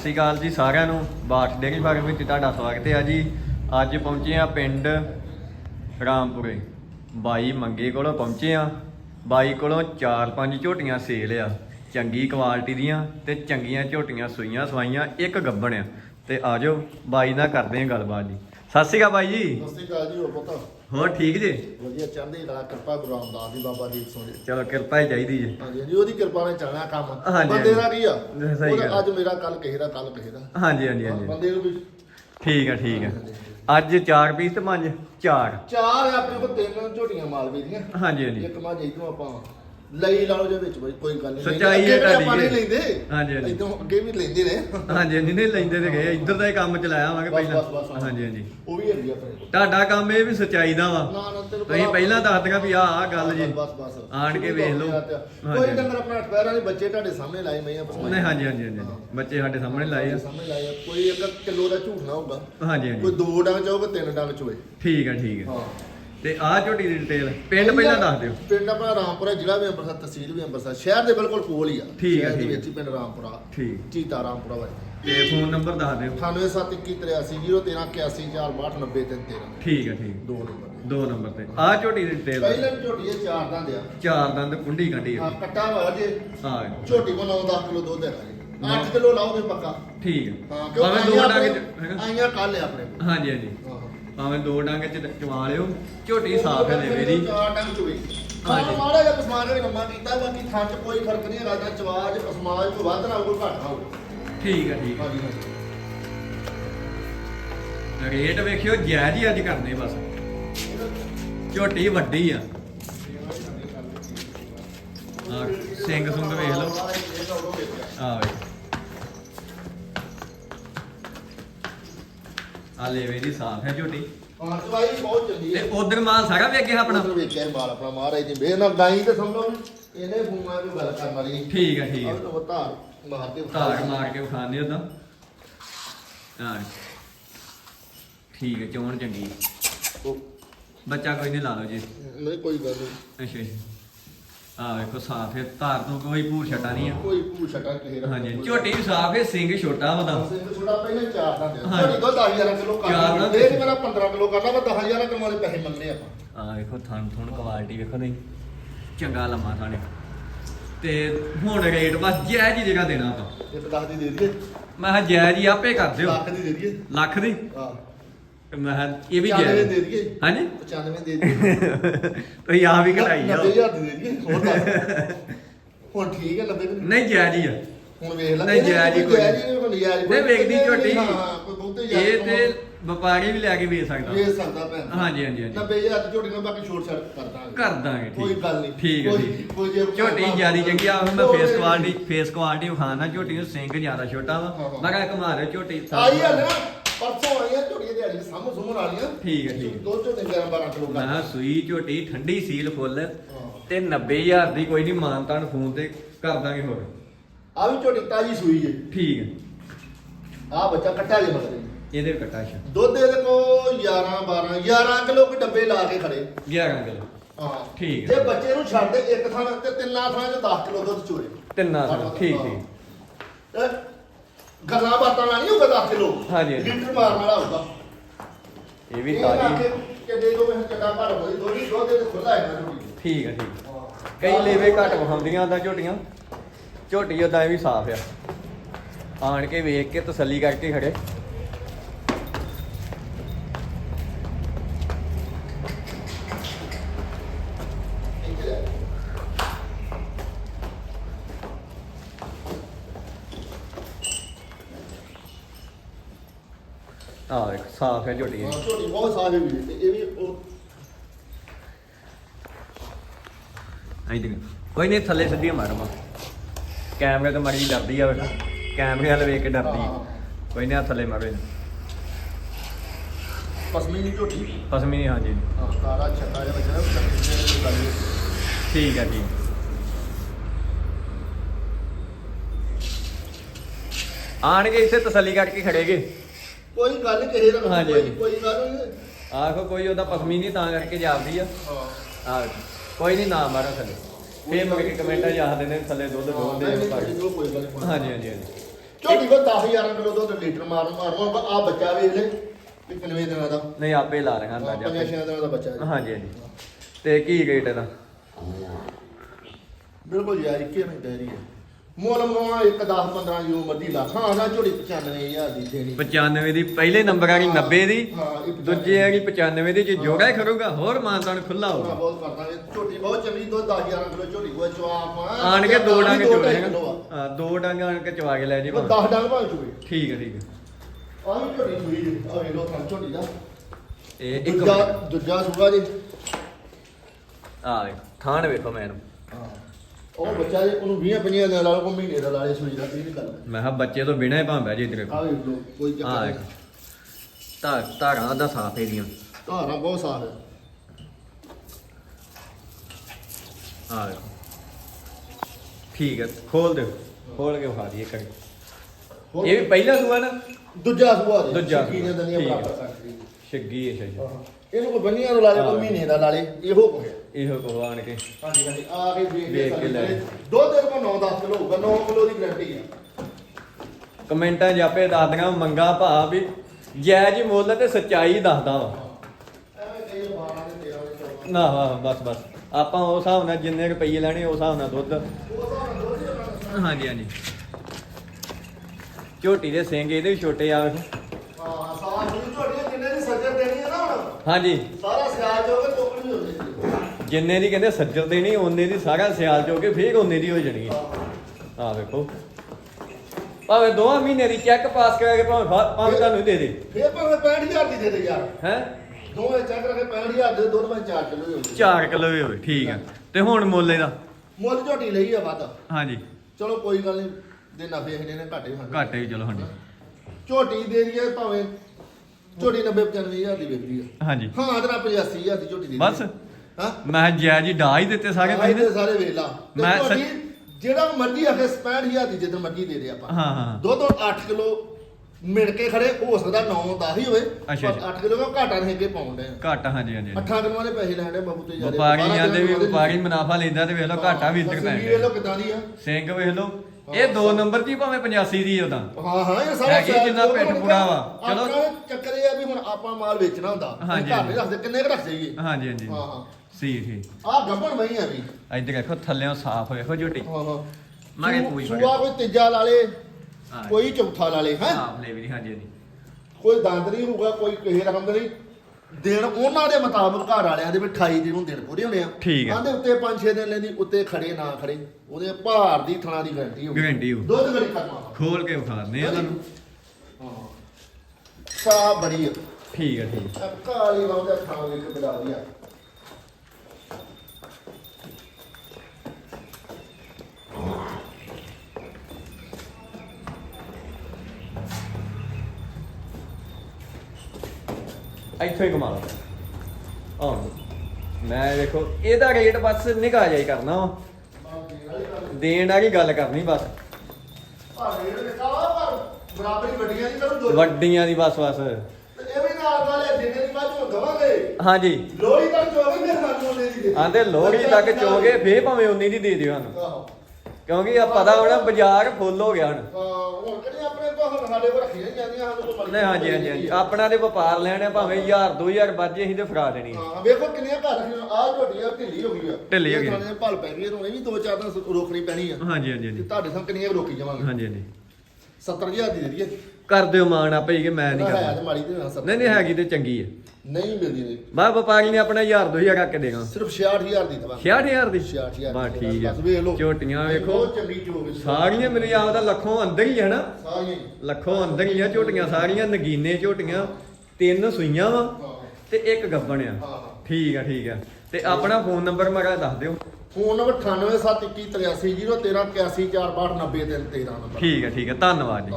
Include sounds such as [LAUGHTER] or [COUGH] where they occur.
ਸਤਿ ਸ਼੍ਰੀ ਅਕਾਲ ਜੀ ਸਾਰਿਆਂ ਨੂੰ। ਬਾਠ ਡੇਅਰੀ ਫਾਰਮ ਵਿੱਚ ਤੁਹਾਡਾ ਸਵਾਗਤ ਹੈ ਜੀ। ਅੱਜ ਪਹੁੰਚੇ ਆ ਪਿੰਡ ਰਾਮਪੁਰੇ। ਬਾਈ ਮੰਗੇ ਕੋਲੋਂ ਪਹੁੰਚੇ ਆ ਬਾਈ ਕੋਲੋਂ 4-5 ਝੋਟੀਆਂ ਸੇਲ ਆ। ਚੰਗੀ ਕੁਆਲਿਟੀ ਦੀਆਂ ਤੇ ਚੰਗੀਆਂ ਝੋਟੀਆਂ ਸੂਈਆਂ ਸਵਾਈਆਂ, ਇੱਕ ਗੱਬਣ ਆ। ਤੇ ਆਜੋ ਬਾਈ ਨਾਲ ਕਰਦੇ ਆ ਗੱਲਬਾਤ ਜੀ। ਸਤਿ ਸ਼੍ਰੀ ਅਕਾਲ ਬਾਈ ਜੀ। ਸਤਿ ਸ਼੍ਰੀ ਅਕਾਲ ਜੀ, ਹੋਰ ਪੁੱਤ? ਹੋਰ ਠੀਕ ਜੀ? ਵਧੀਆ ਚੜ੍ਹਦੀ ਕਲਾ ਕਿਰਪਾ ਗੁਰੂ ਰਾਮਦਾਸ ਦੀ ਬਾਬਾ ਦੀਪ ਸਿੰਘ ਜੀ। ਚਲੋ ਕਿਰਪਾ ਹੀ ਚਾਹੀਦੀ ਜੀ। ਹਾਂਜੀ ਹਾਂਜੀ ਉਹਦੀ ਕਿਰਪਾ ਨਾਲ ਚੱਲਣਾ ਕੰਮ। ਹਾਂਜੀ, ਬੰਦੇ ਦਾ ਕੀ ਆ? ਸਹੀ ਉਹਦਾ ਗੱਲ। ਅੱਜ ਮੇਰਾ ਕੱਲ ਕਿਸੇ ਦਾ ਕੱਲ ਕਿਸੇ ਦਾ। ਹਾਂਜੀ ਹਾਂਜੀ ਹਾਂਜੀ। ਬੰਦੇ ਨੂੰ ਵੀ ਠੀਕ ਆ ਠੀਕ ਆ। ਅੱਜ 4 ਪੀਸ ਤੇ 5 4 ਚਾਰ ਆ ਆਪਣੇ ਕੋਲ ਤਿੰਨ ਝੋਟੀਆਂ ਮਾਲਵੇ ਦੀਆਂ। ਹਾਂਜੀ ਹਾਂਜੀ। ਇੱਕ ਮਾਂ ਇਦੋਂ ਆਪਾਂ ਲਈ ਲਾਓ ਜੇ ਵਿੱਚ ਬਈ ਕੋਈ ਗੱਲ ਨਹੀਂ। ਸੱਚਾਈ ਹੈ ਤੁਹਾਡੀ ਆਪਾਂ ਨਹੀਂ। ਲੈਂਦੇ। ਹਾਂਜੀ, ਹਾਂਜੀ। ਇਦੋਂ ਅੱਗੇ ਵੀ ਲੈਂਦੇ ਨੇ। ਹਾਂਜੀ ਹਾਂਜੀ ਨਹੀਂ ਲੈਂਦੇ ਤੇ ਗਏ ਇੱਧਰ ਦਾ ਹੀ ਕੰਮ ਚਲਾਇਆ ਬਸ, ਪਹਿਲਾਂ। ਹਾਂਜੀ ਹਾਂਜੀ। ਉਹ ਵੀ ਹੈਗੀ ਆਪਣੇ ਕੋਲ ਤੁਹਾਡਾ ਕੰਮ ਇਹ ਵੀ ਸਚਾਈ ਦਾ ਵਾ। ਤੁਸੀਂ ਪਹਿਲਾਂ ਦੱਸ ਦਿਆ ਵੀ ਆਹ ਆਹ ਗੱਲ ਜੀ। ਬਸ ਬਸ। ਆਣ ਕੇ ਵੇਖ ਲਓ। ਕੋਈ। ਡੰਗਰ ਆਪਣਾ ਪੈਰਾਂ ਦੇ ਬੱਚੇ ਤੁਹਾਡੇ ਸਾਹਮਣੇ ਲਾਏ ਮੈਂ ਆਪਣਾ ਨਹੀਂ ਹਾਂਜੀ ਹਾਂਜੀ ਹਾਂਜੀ। ਬੱਚੇ ਸਾਡੇ ਸਾਹਮਣੇ ਲਾਏ ਆ। ਸਾਹਮਣੇ ਲਾਏ ਆ। ਕੋਈ ਇੱਕ ਕਿਲੋ ਦਾ ਝੂਠ ਨਾ ਹੋਊਗਾ। ਹਾਂਜੀ ਕੋਈ ਹਾਂਜੀ ਦੋ ਡੰਗ ਚਾਹੋਗੇ ਤਿੰਨ ਡੰਗ ਚੋਏ ਠੀਕ ਆ ਠੀਕ ਆ। ਹਾਂ। ਤੇ ਆਹ ਝੋਟੀ ਦੀ ਡਿਟੇਲ ਪਿੰਡ ਪਹਿਲਾਂ ਦੱਸ ਦਿਓ। ਪਿੰਡ ਆਪਣਾ ਰਾਮਪੁਰਾ ਜ਼ਿਲ੍ਹਾ ਵੀ ਅੰਮ੍ਰਿਤਸਰ ਤਹਿਸੀਲ ਵੀ ਅੰਮ੍ਰਿਤਸਰ ਸ਼ਹਿਰ ਦੇ ਬਿਲਕੁਲ ਕੋਲ ਹੀ ਆ। ਠੀਕ ਆ, ਸ਼ਹਿਰ ਦੇ ਠੀਕ ਆ। ਵਿੱਚ ਹੀ ਪਿੰਡ ਰਾਮਪੁਰਾ ਠੀਕ। ਚੀਤਾ ਰਾਮਪੁਰਾ ਵਾ ਤੇ ਫੋਨ ਨੰਬਰ ਦੱਸ ਦਿਓ। 9871380913 ਠੀਕ ਆ ਠੀਕ। ਦੋ ਨੰਬਰ ਦੋ। ਨੰਬਰ ਤੇ। ਆਹ ਝੋਟੀ ਦੀ ਡਿਟੇਲ ਪਹਿਲਾਂ ਝੋਟੀ ਇਹ ਚਾਰ ਦੰਦ ਆ। ਚਾਰ ਦੰਦ ਕੁੰਡੀ ਕੰਡੀ ਆ। ਕੱਟਾ ਵਾ ਜੇ। ਹਾਂ। ਝੋਟੀ ਕੋ 9-10 ਕਿਲੋ ਦੁੱਧ ਹੈਗਾ ਜੀ। 8 ਕਿਲੋ ਲਾਓਗੇ ਪੱਕਾ। ਠੀਕ ਹਾਂ। ਕਿਉਂ ਭਾਵੇਂ ਦੋ ਆਈਆਂ ਡੰਗ ਆਪਣੇ- ਚ ਹੈਗਾ। ਆਈਆਂ ਕੱਲ ਆਪਣੇ ਕੋਲ। ਹਾਂਜੀ ਹਾਂਜੀ। ਹਾਂ ਭਾਵੇਂ ਦੋ ਡੰਗ ਚ ਚਵਾ ਲਿਓ ਝੋਟੀ ਸਾਫ਼ ਹੈ ਦੇਵੇ ਦੀ। ਚਾਰ ਡੰਗ ਚੋਏ ਹਾਂਜੀ। ਹਾਂ ਮਾੜਾ ਜਿਹਾ ਪਸਮਾਨ ਨੇ ਨੰਮਾ ਕੀਤਾ ਬਾਕੀ ਥਾਂ ਚ ਕੋਈ ਫ਼ਰਕ ਨਹੀਂ ਹੈਗਾ ਜਾਂ ਚਵਾਜ ਪਸਮਾਜ ਕੋਈ ਵੱਧ ਨਾ ਹੋਊ ਕੋਈ ਘੱਟ ਨਾ ਹੋਊ। ਠੀਕ ਆ ਠੀਕ ਆ। ਹਾਂਜੀ ਹਾਂਜੀ। ਰੇਟ ਵੇਖਿਓ ਜਾਇਜ਼ ਹੀ ਅੱਜ ਕਰਨੇ ਬਸ। ਝੋਟੀ ਵੱਡੀ ਆ। ਸਿੰਘ ਸੁੰਗ ਵੇਖ ਲਓ। ਆ ਵੇ ਆ ਲੈਵੇ ਦੀ ਸਾਫ਼ ਹੈ ਝੋਟੀ। ਹਾਂ ਚਵਾਈ ਬਹੁਤ ਚੰਗੀ ਤੇ ਹੈ ਉਧਰ ਮਾਲ ਸਾਰਾ ਵੇਖਿਆ ਆਪਣਾ? ਆਪਣਾ ਵੇਖਿਆ ਇਹ ਮਾਲ ਆਪਣਾ ਮਹਾਰਾਜ ਦੀ ਮਿਹਰ ਨਾਲ ਗਾਈ ਤੇ ਸਮਝੋ ਵੀ ਇਹਨੇ ਫੂਮਾ ਨੂੰ ਗੱਲ ਕਰਨ ਵਾਲੀ ਠੀਕ ਆ ਠੀਕ ਆ ਲਓ ਧਾਰ ਮਾਰ ਕੇ ਧਾਰ ਮਾਰ ਕੇ ਵਿਖਾਣੇ ਉਦਾਂ ਆ ਠੀਕ ਹੈ ਚੋਣ ਚੰਗੀ ਉਹ, ਬੱਚਾ ਕੋਈ ਨਹੀਂ ਲਾ ਲਓ ਜੀ। ਨਹੀਂ ਕੋਈ ਗੱਲ ਨਹੀਂ। ਅੱਛਾ ਜੀ ਆ ਵੇਖੋ ਸਾਫ਼ ਹੈ ਧਾਰ ਤੋਂ ਕੋਈ ਭੂਰ ਛਟਾ ਨਹੀਂ ਆ। ਕੋਈ ਪੂਛਟਾ ਕਿਸੇ ਦਾ ਹਾਂਜੀ ਝੋਟੀ ਵੀ ਸਾਫ਼ ਹੈ ਸਿੰਘ ਛੋਟਾ ਉਹਦਾ ਸਿੰਘ ਛੋਟਾ ਪਹਿਲਾਂ ਚਾਰ ਦਾ ਦੇ ਹਾਂਜੀ। ਝੋਟੀ ਦੁੱਧ 10000 ਕਿਲੋ ਚਾਰ ਦਾ ਕਰਦਾ ਦੇ। ਇਹ ਮੇਰਾ 15 ਕਿਲੋ ਕਰਦਾ ਮੈਂ 10000 ਕਿਲੋ ਵਾਲੇ ਪੈਸੇ ਮੰਗਨੇ ਆਪਾਂ। ਆ ਵੇਖੋ ਥਣ ਥਣ ਕੁਆਲਿਟੀ ਵੇਖੋ ਨਹੀਂ ਚੰਗਾ ਲੰਮਾ ਥਾਣੇ ਤੇ ਹੁਣ ਰੇਟ ਬਸ ਜਾਇਜ਼ ਹੀ ਜਗ੍ਹਾ ਦੇਣਾ ਆਪਾਂ। ਇੱਕ 10 ਦੀ ਦੇ ਦਈਏ। ਮੈਂ ਕਿਹਾ ਜਾਇਜ਼ ਹੀ ਆਪੇ ਕਰ ਦਿਓ। ਲੱਖ ਦੀ ਦੇ ਦਈਏ। ਲੱਖ ਦੀ? ਹਾਂ। ਮੈਂ ਕਿਹਾ ਇਹ ਵੀ 95 ਜਾਇਜ਼ ਦੇ ਦਈਏ। ਹਾਂਜੀ? 95 ਦੇ ਦਈਏ। [LAUGHS] ਤੁਸੀਂ ਆ ਵੀ ਘਟਾਈ ਆ 90000 ਦੀ ਦਈਏ ਹੋਰ ਦੱਸ। [LAUGHS] ਹੁਣ ਠੀਕ ਹੈ 90 ਦੀ। ਨਹੀਂ ਜਾਇਜ਼ ਹੀ ਆ। ਹੁਣ ਵੇਖ ਲੈ। ਨਹੀਂ, ਜਾਇਜ਼ ਹੀ ਕੋਈ ਹੀ ਨਹੀਂ ਵੇਖਦੀ ਝੋਟੀ। ਹਾਂ ਹਾਂ, ਕੋਈ ਬਹੁਤੇ ਇਹ ਤੇ ਵਪਾਰੀ ਵੀ ਲੈ ਕੇ ਵੇਚ ਸਕਦਾ। ਵੇਚ ਸਕਦਾ ਭੈਣ ਹਾਂਜੀ, ਹਾਂਜੀ, ਹਾਂਜੀ। 90000 ਦੀ ਝੋਟੀ ਨਾਲ ਬਾਕੀ ਛੋਟ ਛੱਡ ਕਰ ਦਾਂਗੇ। ਕਰ ਦਾਂਗੇ ਕੋਈ ਗੱਲ ਨਹੀਂ। ਠੀਕ ਹੈ ਜੇ ਝੋਟੀ ਜਿਆਦੀ ਚੰਗੀ ਆ ਮੈਂ ਫੇਸ। ਕੁਆਲਿਟੀ ਫੇਸ ਕੁਆਲਿਟੀ ਵਿਖਾਣਾ ਝੋਟੀ ਨੂੰ ਸਿੰਘ ਜ਼ਿਆਦਾ ਛੋਟਾ ਵਾ। ਹਾਂ, ਹਾਂ। ਮੈਂ ਕਿਹਾ ਘੁਮਾ ਰਿਹਾ ਝੋਟੀ। ਆਈ ਆ ਨਾ। ਪਰਸੋਂ ਆਈਆਂ ਝੋਟੀਆਂ ਦੇ ਆਲੀ ਸਾਹਮਣੇ ਸੁਮਣ ਵਾਲੀਆਂ। ਠੀਕ ਹੈ, ਠੀਕ ਹੈ। ਦੋ ਝੋਟੀਆਂ 11 12 ਕਿਲੋ ਮੈਂ ਕਿਹਾ ਸੂਈ ਝੋਟੀ ਠੰਡੀ ਸੀਲ ਫੁੱਲ। ਤੇ 90000 ਦੀ ਕੋਈ ਨਹੀਂ ਮਾਨਤਾਨ ਫੋਨ ਤੇ ਕਰ ਦਾਂਗੇ ਹੋਰ। ਆ ਵੀ ਝੋਟੀ ਤਾਜੀ ਸੂਈ ਜੇ ਠੀਕ ਹੈ। ਆ ਬੱਚਾ ਕੱਟਾ ਜੇ ਮਤਲਬ ਇਹਦੇ ਵੀ ਕੱਟਾ ਛਾ ਦੁੱਧ ਇਹਦੇ ਕੋ 11 12 11 ਕਿਲੋ ਕੋਈ ਡੱਬੇ ਲਾ ਕੇ ਖੜੇ। 11 ਕਿਲੋ। ਹਾਂ। ਠੀਕ ਹੈ। ਜੇ ਬੱਚੇ ਨੂੰ ਛੱਡ ਦੇ ਇੱਕ ਥਾਂ ਤੇ ਤਿੰਨਾਂ ਥਾਂ 'ਚ 10 ਕਿਲੋ ਦੁੱਧ ਚੋਏ ਤਿੰਨਾਂ ਦਾ ਠੀਕ ਠੀਕ। ਇਹ ਗੱਲਾਂ ਬਾਤਾਂ ਨਾਲ ਨਹੀਂ ਹੋਊਗਾ 10 ਕਿਲੋ ਹਾਂਜੀ, ਹਾਂਜੀ। ਲੀਟਰ ਮਾਰਨ ਵਾਲਾ ਹੋਊਗਾ ਇਹ ਵੀ ਇਹ ਤਾਜੀ ਕਿ ਦੇ ਦੋ ਮੈਂ ਚੱਡਾ ਭਰ ਹੋਈ ਦੋੜੀ ਦੁੱਧ ਦੇ ਖੁੱਲਾ ਹੈ ਨਾ ਝੋਟੀ। ਠੀਕ ਹੈ ਠੀਕ। ਕਈ ਲੇਵੇ ਘੱਟ ਵਿਖਾਉਂਦੀਆਂ ਦਾ ਝੋਟੀਆਂ। ਝੋਟੀ ਉਦਾਂ ਵੀ ਸਾਫ਼ ਆ। ਆਣ ਕੇ ਵੇਖ ਕੇ ਤਸੱਲੀ ਕਰਕੇ ਖੜੇ। ਆ ਵੇਖ ਸਾਫ਼ ਹੈ ਝੋਟੀ ਹਾਂ। ਝੋਟੀ ਬਹੁਤ ਸਾਫ਼ ਹੈ ਵੀ ਤੇ ਇਹ ਵੀ ਉਹ ਇੱਧਰ ਕੋਈ ਨਹੀਂ ਥੱਲੇ ਸਿੱਧੀ ਮਾਰਮਾ ਕੈਮਰੇ ਤੋਂ ਮੜੀ ਡਰਦੀ ਆ ਵੇਖ ਕੈਮਰੇ ਵਾਲ ਵੇਖ ਕੇ ਡਰਦੀ ਆ। ਕੋਈ ਨਹੀਂ ਥੱਲੇ ਮਾਰੋ ਇਹਨੂੰ। ਪਸਮੀ ਦੀ ਝੋਟੀ ਪਸਮੀ ਨਹੀਂ ਹਾਂਜੀ ਹਾਂ ਕਾਲਾ ਛੱਟਾ ਜਿਹਾ ਬੱਚਾ ਨਾ ਚੱਕੀ ਦੇ ਗੱਲ। ਠੀਕ ਹੈ ਜੀ ਆਣਗੇ ਇੱਥੇ ਤਸੱਲੀ ਕਰਕੇ ਖੜੇਗੇ ਕੋਈ ਗੱਲ ਕਿਸੇ ਦਾ ਹਾਂਜੀ, ਕੋਈ ਹਾਂਜੀ। ਕੋਈ ਗੱਲ ਨਹੀਂ। ਆਖੋ ਕੋਈ ਉਹਦਾ ਪਸਮੀ ਨਹੀਂ ਤਾਂ ਕਰਕੇ ਜਾਪਦੀ ਆ। ਹਾਂ। ਆ ਕੋਈ ਨਹੀਂ ਨਾ ਮਾਰੋ ਥੱਲੇ। ਫੇਰ ਮਗੇ ਕਮੈਂਟਾਂ ਜਾ ਦਿੰਦੇ ਨੇ ਥੱਲੇ ਦੁੱਧ ਹਾਂ, ਡੋਲਦੇ ਨਹੀਂ, ਆ ਨਹੀਂ, ਪਾ ਕੋਈ ਕੇ। ਗੱਲ ਨਹੀਂ, ਕੋਈ ਗੱਲ ਨਹੀਂ। ਹਾਂਜੀ ਹਾਂਜੀ ਹਾਂਜੀ। ਝੋਟੀ ਕੋ 10000 ਕਿਲੋ ਦੁੱਧ ਲੀਟਰ ਮਾਰ ਮਾਰ ਆ ਬੱਚਾ ਵੇਖ ਲੈ ਕਿ ਕਿੰਨੇ ਦਿਨਾਂ ਦਾ। ਨਹੀਂ ਆਪੇ ਲਾ ਲੈਣਾ ਆਹ ਅੰਦਾਜ਼ਾ ਪੰਜਾਂ ਛੇ ਦਿਨਾਂ ਦਾ ਬੱਚਾ ਜੀ। ਹਾਂਜੀ ਹਾਂਜੀ। ਤੇ ਕੀ ਰੇਟ ਇਹਦਾ? ਬਿਲਕੁਲ ਯਾਰ ਇੱਕੇ ਮਿੰਟ ਹੈ ਰਹੀ ਮੁੱਲ ਮੋਆ ਇੱਕ 10 15 ਯੂ ਮੱਦੀ ਲੱਖ ਨਾ ਝੋਟੀ 95000 ਦੀ ਦੇਣੀ। 95 ਦੀ ਪਹਿਲੇ ਨੰਬਰ ਆ ਗਈ 90 ਦੀ ਹਾਂ ਦੂਜੇ ਆ ਗਈ 95 ਦੀ ਜੇ ਜੋੜਾ ਹੀ ਖੜੂਗਾ ਹੋਰ ਮਾਨਤਾਨ ਖੁੱਲਾ ਹੋਊਗਾ। ਬਹੁਤ ਕਰਦਾ ਝੋਟੀ ਬਹੁਤ ਚੰਗੀ ਦੁੱਧ 10000 ਕਿਲੋ ਝੋਟੀ ਕੋ ਚਵਾਪ ਆਣ ਕੇ ਦੋ ਡਾਂਗੇ ਚੋੜੇ। ਹਾਂ ਦੋ ਡਾਂਗੇ ਆਣ ਕੇ ਚਵਾ ਕੇ ਲੈ ਜੀ ਉਹ ਭਾਵੇਂ। 10 ਡਾਂਗ ਭਾਵੇਂ ਚੁਵੇ। ਠੀਕ ਹੈ ਠੀਕ ਹੈ ਆ ਵੀ ਝੋਟੀ ਸੂਈ ਜੀ। ਆ ਵੇਖ ਲੋ ਥਾਂ ਝੋਟੀ ਦਾ। ਇਹ ਇੱਕ ਦੂਜਾ ਦੂਜਾ ਸੂਆ ਜੀ। ਆ ਵੇਖ ਥਾਣ ਵੇਖੋ ਮੈਨੂੰ ਹਾਂ। ਉਹ ਬੱਚਾ ਜੀ ਉਹਨੂੰ 20 50 ਦਿਨ ਲਾ ਲਓ ਕੋਈ ਮਹੀਨੇ ਦਾ ਲਾ ਲੇ ਸੂਈ ਦਾ ਇਹ ਨਹੀਂ ਗੱਲ ਮੈਂ ਕਿਹਾ ਬੱਚੇ ਤੋਂ ਬਿਨਾਂ ਹੀ ਭਾਵੇਂ ਜੀ ਇਧਰ ਆ ਵੇਖ ਕੋਈ ਚੱਕਰ ਵੇਖ ਨਹੀਂ। ਧਾਰ ਧਾਰਾਂ ਦਾ ਸਾਫ਼ ਇਹਦੀਆਂ। ਧਾਰਾਂ ਬਹੁਤ ਸਾਫ਼ ਹੈ। ਆ ਵੇਖ ਠੀਕ ਹੈ ਖੋਲ ਦਿਓ। ਖੋਲ ਕੇ ਵਿਖਾ ਦਈਏ ਕਰੀ ਹੋਰ ਇਹ ਵੀ ਪਹਿਲਾ ਸੂਆ ਨਾ? ਦੂਜਾ ਸੂਆ ਜੀ। ਦੂਜਾ ਕੀ ਦਨੀਆਂ ਠੀਕ ਹੈ। ਬਰਾਬਰ ਕੱਟਦੀ ਛੱਗੀ ਹੈ ਛੱਗੀ ਇਹਨੂੰ ਕੋਈ ਬੰਨੀਆਂ ਨੂੰ ਲਾ ਲੇ ਕੋਈ। ਮਹੀਨੇ ਦਾ ਲਾ ਲੇ ਇਹੋ ਕੁ ਹੈ। ਇਹੋ ਕੋ ਆਣ ਕੇ। ਹਾਂਜੀ ਹਾਂਜੀ ਆ ਕੇ ਵੇਖ ਵੇਖ ਕੇ ਲੈ। ਦੁੱਧ ਦੇ ਕੋ 9-10 ਕਿਲੋ ਹੋਊਗਾ 9 ਕਿਲੋ ਦੀ ਗਰੰਟੀ ਆ। ਕਮੈਂਟਾਂ 'ਚ ਆਪੇ ਦੱਸਦੀਆਂ ਮੰਗਾ ਭਾ ਵੀ ਜਾਇਜ਼ ਮੁੱਲ ਤੇ ਸੱਚਾਈ ਦੱਸਦਾ ਵਾ। ਐਵੇਂ ਕਈ 12 ਦੇ 13 ਦੇ 14 ਨਾ ਹਾਂ ਬਸ ਬਸ। ਆਪਾਂ ਉਸ ਹਿਸਾਬ ਨਾਲ ਜਿੰਨੇ ਰੁਪਈਏ ਲੈਣੇ ਉਸ ਹਿਸਾਬ ਨਾਲ ਦੁੱਧ। ਉਹ ਦੁੱਧ ਹੀ। ਹਾਂਜੀ ਹਾਂਜੀ। ਝੋਟੀ ਦੇ ਸਿੰਘ ਇਹਦੇ ਵੀ ਛੋਟੇ ਆ ਵੇਖੋ ਹਾਂ ਸਾਰਾ ਜੀ ਝੋਟੀਆਂ ਜਿੰਨੇ ਦੀ ਸੱਜਰ ਦੇਣੀ ਹੈ ਨਾ ਹੁਣ ਹਾਂਜੀ। ਸਾਰਾ ਸਿਆਲ ਜੋਗੇ ਟੋਕਰੀ ਹੋ ਜਾਏਗੀ ਜਿੰਨੇ ਦੀ ਕਹਿੰਦੇ ਸੱਜਰ ਦੇਣੀ ਉਹਨੇ ਦੀ ਸਾਰਾ ਸਿਆਲ ਚੋ ਕੇ ਫੇਰ ਉਹਨੇ ਦੀ ਹੋ ਜਾਣੀ ਹੈ। ਆ ਵੇਖੋ। ਭਾਵੇਂ ਦੋਵਾਂ ਮਹੀਨੇ ਦੀ ਚੈੱਕ ਪਾਸ ਕਰਾ ਕੇ ਭਾਵੇਂ ਭਾਵੇਂ ਤੁਹਾਨੂੰ ਦੇ ਦੇ। ਫੇਰ ਭਾਵੇਂ 65000 ਦੀ ਦੇ ਦੇ ਯਾਰ। ਹੈ? ਦੋਵੇਂ ਚੈੱਕ ਕਰਕੇ 65000 ਦੇ ਦੁੱਧ ਮੈਂ 4 ਕਿਲੋ ਹੀ ਹੋਊਗੀ 4 ਕਿਲੋ ਵੀ ਹੋਵੇ ਠੀਕ ਹੈ ਤੇ ਹੁਣ ਮੁੱਲ ਇਹਦਾ? ਮੁੱਲ ਝੋਟੀ ਲਈ ਆ ਵੱਧ। ਹਾਂਜੀ। ਚਲੋ ਕੋਈ ਗੱਲ ਨਹੀਂ ਦੇ ਨਫੇ ਇਹਨੇ ਨੇ ਘਾਟੇ ਹੋਣੇ ਘੱਟ ਚਲੋ ਹਾਂਜੀ। ਝੋਟੀ ਦੇ ਰਹੀ ਹੈ ਭਾਵੇਂ ਝੋਟੀ 90 95000 ਦੀ ਵਿਕਦੀ ਆ। ਹਾਂਜੀ। ਹਾਂ ਅਦਨਾ 85000 ਦੀ ਝੋਟੀ ਦੇ ਬਸ। ਹਾਂ? ਮੈਂ ਜੈ ਜੀ ਡਾ ਹੀ ਦਿੱਤੇ ਸਾਰੇ ਇਹਦੇ ਪੈਸੇ ਸਾਰੇ ਵੇਲਾ ਮੈਂ ਜਿਹੜਾ ਮਰਜ਼ੀ ਆਖੇ 65000 ਦੀ ਜਿੱਦਾਂ ਮਰਜ਼ੀ ਦੇ ਦੇ ਆਪਾਂ। ਹਾਂ ਹਾਂ। ਦੁੱਧ 8 ਕਿਲੋ ਮਿਣ ਕੇ ਖੜੇ ਹੋ ਸਕਦਾ 9 10 ਹੀ ਹੋਵੇ। ਪਰ ਅੱਛਾ। 8 ਕਿਲੋ ਦਾ ਘਾਟਾ ਨਹੀਂ ਅੱਗੇ ਪਾਉਂਦੇ ਘੱਟ ਹਾਂਜੀ ਹਾਂਜੀ ਹਾਂਜੀ। 8 ਕਿਲੋ ਦੇ ਪੈਸੇ ਲੈਣੇ ਬਾਬੂ ਤੇ ਯਾਰ ਵਪਾਰੀਆਂ ਦੇ ਵੀ ਵਪਾਰੀ ਮੁਨਾਫਾ ਲੈਂਦਾ ਤੇ ਵੇਖ ਲਓ ਘਾਟਾ ਵੀ ਇੱਧਰ ਪੈ ਵੇਖ ਲਓ ਗਿਆ ਕਿਦਾਂ ਦੀ ਆ। ਸਿੰਘ ਵੇਖ ਲਓ। ਇਹ ਦੋ ਨੰਬਰ ਦੀ ਭਾਵੇਂ 85 ਦੀ ਉਹਦਾ। ਹਾਂ ਹਾਂ ਇਹ ਸਾਰਾ ਹੈਗੀ ਜਿੰਨਾ ਹੁਣ ਪੂਰਾ ਵਾ। ਚਲੋ। ਚੱਕਰ ਇਹ ਆ ਵੀ ਹੁਣ ਆਪਾਂ ਮਾਲ ਵੇਚਣਾ ਹੁੰਦਾ। ਹਾਂਜੀ, ਘਰ ਨਹੀਂ ਰੱਖਦੇ ਕਿੰਨੇ ਕੁ ਰੱਖ ਜਾਈਏ? ਹਾਂਜੀ ਹਾਂਜੀ। ਹਾਂ ਹਾਂ। ਸੀ ਸੀ। ਆ ਗੱਬਣ ਵਈ ਆ ਵੀ। ਇੱਧਰ ਦੇਖੋ ਥੱਲੇੋਂ ਸਾਫ਼ ਵੇਖੋ ਝੋਟੀ ਹਾਂ ਹਾਂ। ਮੈਂ ਕਿਹਾ ਸੂ- ਪੂਰੀ ਸੂਆ ਕੋਈ ਤੀਜਾ ਲਾ ਲੇ ਹਾਂ। ਕੋਈ ਚੌਥਾ ਲਾ ਲੇ ਹੈ? ਸਾਫ਼ ਲੈ ਵੀ ਹਾਂਜੀ ਹਾਂਜੀ। ਕੋਈ ਦੰਦ ਨਹੀਂ ਹੋਊਗਾ ਕੋਈ ਕਿਸੇ ਰਕਮ ਦਾ ਨਹੀਂ। ਦਿਨ ਉਹਨਾਂ ਦੇ ਮੁਤਾਬਕ ਘਰ ਵਾਲਿਆਂ ਦੇ ਵੀ 28 ਦਿਨ ਨੂੰ ਦਿਨ ਪੂਰੇ ਹੋਣੇ ਆ। ਠੀਕ ਹੈ। ਆਂਦੇ ਉੱਤੇ 5-6 ਦਿਨ ਲੈਂਦੀ ਉੱਤੇ ਖੜੇ ਨਾ ਖੜੇ ਉਹਦੇ ਭਾਰ ਦੀ ਥਣਾ ਦੀ ਗਾਰੰਟੀ ਹੋਊਗੀ। ਗਾਰੰਟੀ ਹੋ ਦੁੱਧ ਗੜੀ ਖਤਮਾ ਖੋਲ ਕੇ ਵਿਖਾਉਂਦੇ ਆ ਤੁਹਾਨੂੰ। ਹਾਂ। ਸਾ ਬੜੀ ਆ। ਠੀਕ ਹੈ ਠੀਕ ਆਹ ਕਾਲੀ ਵਾਂਗਾ ਥਾਂ ਵੇਖ ਕੇ ਬੜਾ ਵਧੀਆ ਇੱਥੋਂ ਹੀ ਕਮਾ ਲਓ ਆਹ ਮੈਂ ਵੇਖੋ ਇਹਦਾ ਰੇਟ ਬਸ ਨਿਕਾ ਜਾਈ ਕਰਨਾ ਵਾ। ਦੇਣ ਵਾਲੀ ਗੱਲ ਕਰਨੀ ਬਸ। ਬਰਾਬਰੀ ਵੱਡੀਆਂ ਨਹੀਂ ਕਰੋ ਦੋ ਵੱਡੀਆਂ ਦੀ ਬਸ ਬਸ। ਤੇ ਇਹ ਵੀ ਨਾਲ ਵਾਲੇ ਦਿਨੇ ਦੀ ਬਾਅਦ ਚ ਦਵਾਂਗੇ। ਹਾਂਜੀ। ਲੋਹੜੀ ਤੱਕ ਚੋਗੇ ਮੇਰੇ ਨਾਲ ਉਹਨੇ ਦੀ ਦੇ। ਆਂਦੇ ਲੋਹੜੀ ਤੱਕ ਚੋਗੇ ਫੇਰ ਭਾਵੇਂ ਉਨੀ ਦੀ ਦੇ ਦਿਓ ਸਾਨੂੰ। ਆਹੋ। ਕਿਉਂਕਿ ਆ ਪਤਾ ਹੋਣਾ ਬਾਜ਼ਾਰ ਫੁੱਲ ਹੋ ਗਿਆ ਹੁਣ। ਹਾਂ, ਹੁਣ ਕਿਹੜੇ ਆਪਣੇ ਹੁਣ ਸਾਡੇ ਕੋਲ ਰੱਖੀਆਂ ਨੀ ਜਾਂਦੀਆਂ ਸਾਨੂੰ ਬੜੀ ਨਹੀਂ ਹਾਂਜੀ ਹਾਂਜੀ ਹਾਂਜੀ। ਆਪਣਾ ਦੇ ਵਪਾਰ ਲੈਣੇ ਭਾਵੇਂ 1000 2000 ਬਾਜੇ ਅਸੀਂ ਤੇ ਫੜਾ ਦੇਣੀ। ਹਾਂ ਵੇਖੋ ਕਿੰਨੀਆਂ ਘਰ ਰੱਖੀਆਂ ਆ ਝੋਟੀਆਂ ਢਿੱਲੀ ਹੋ ਗਈ ਆ। ਢਿੱਲੀ ਹੋ ਗਈ। ਇਹ ਥਾਣੇ ਭਲ ਪੈ ਗਈ ਹੁਣ ਇਹ ਵੀ ਦੋ ਚਾਰ ਦਿਨ ਰੋਕਣੀ ਪੈਣੀ ਆ। ਹਾਂਜੀ ਹਾਂਜੀ ਤੇ ਹਾਂਜੀ ਤੁਹਾਡੇ ਸਾਹਮਣੇ ਕਿੰਨੀਆਂ ਕੁ ਰੋਕੀ ਜਾਵਾਂਗੇ। ਹਾਂਜੀ ਹਾਂਜੀ। 70000 ਦੀ ਦੇ ਦਈਏ। ਕਰ ਦਿਓ ਮਾਣ ਆਪੇ ਹੀ ਕਿ ਮੈਂ ਨਹੀਂ ਹੈ ਤੇ ਕਰਦਾ ਮਾੜੀ ਤੇ ਨਾ 70 ਨਹੀਂ ਨਹੀਂ ਹੈਗੀ ਤੇ ਚੰਗੀ ਹੈ ਨਹੀਂ ਮਿਲਦੀ ਨਹੀਂ। ਬਾ ਵਪਾਰੀ ਨੇ ਆਪਣਾ 1000 2000 ਕਰਕੇ ਦੇਗਾ ਸਿਰਫ 66000 ਦੀ ਦਵਾ। 66000 ਦੀ? 66000 ਬਾ ਠੀਕ ਹੈ ਬਸ ਵੇਖ ਲਓ। ਝੋਟੀਆਂ ਵੇਖੋ ਬਹੁਤ ਚੰਗੀ ਚੋਗ ਸਾਰੀਆਂ ਮੈਨੂੰ ਯਾਦ ਆ ਲੱਖੋਂ ਅੰਦਰ ਹੀ ਹੈ ਨਾ। ਸਾਰੀਆਂ। ਲੱਖੋਂ ਅੰਦਰ ਹੀ ਆ ਝੋਟੀਆਂ ਸਾਰੀਆਂ ਨਗੀਨੇ ਝੋਟੀਆਂ। ਤਿੰਨ ਸੂਈਆਂ ਵਾ ਤੇ ਇੱਕ ਗੱਬਣ ਆ। ਠੀਕ ਆ ਠੀਕ ਆ। ਤੇ ਆਪਣਾ ਫੋਨ ਨੰਬਰ ਮਗਾ ਦੱਸ ਦਿਓ। Phone number 9871833013 814292 13 number. ਠੀਕ ਆ ਠੀਕ ਆ। ਧੰਨਵਾਦ ਜੀ।